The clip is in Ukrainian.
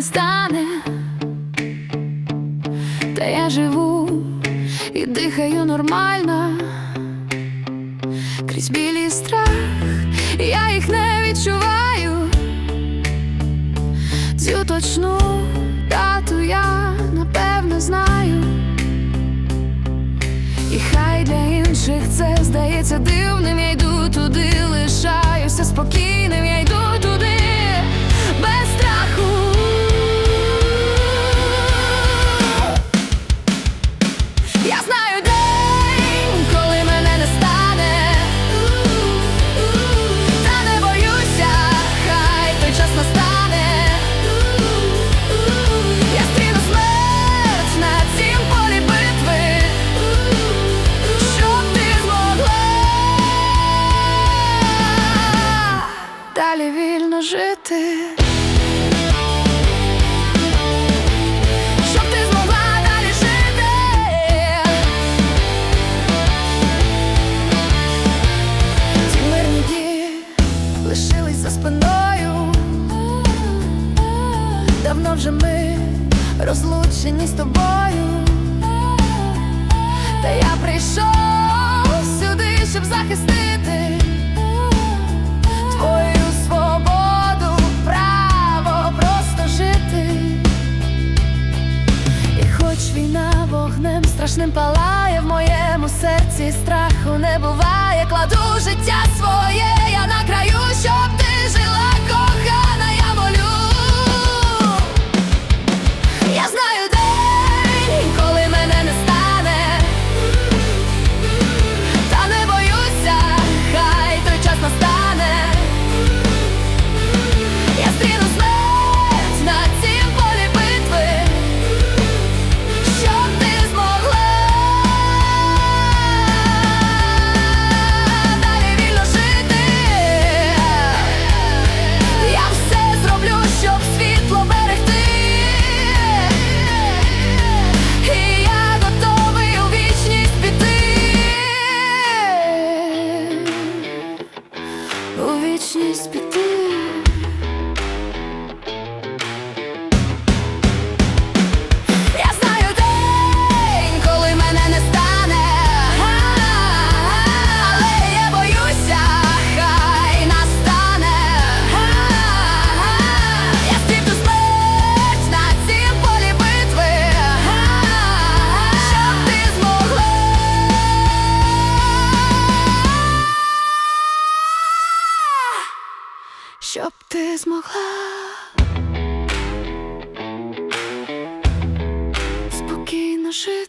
не стане, та я живу і дихаю нормально, крізь білі страх, я їх не відчуваю, цю точну дату я напевно знаю, і хай для інших це здається дивним, я йду туди, лишаюся спокійно. Я знаю день, коли мене не стане, та не боюся, хай той час настане. Я стріну на цім полі битви, щоб ти змогла далі вільно жити. Вже ми розлучені з тобою. Та я прийшов сюди, щоб захистити твою свободу, право просто жити. І хоч війна вогнем страшним палає в моєму серці страху не буває, кладу життя своє, вічність піти. ти змогла. спокійно жити.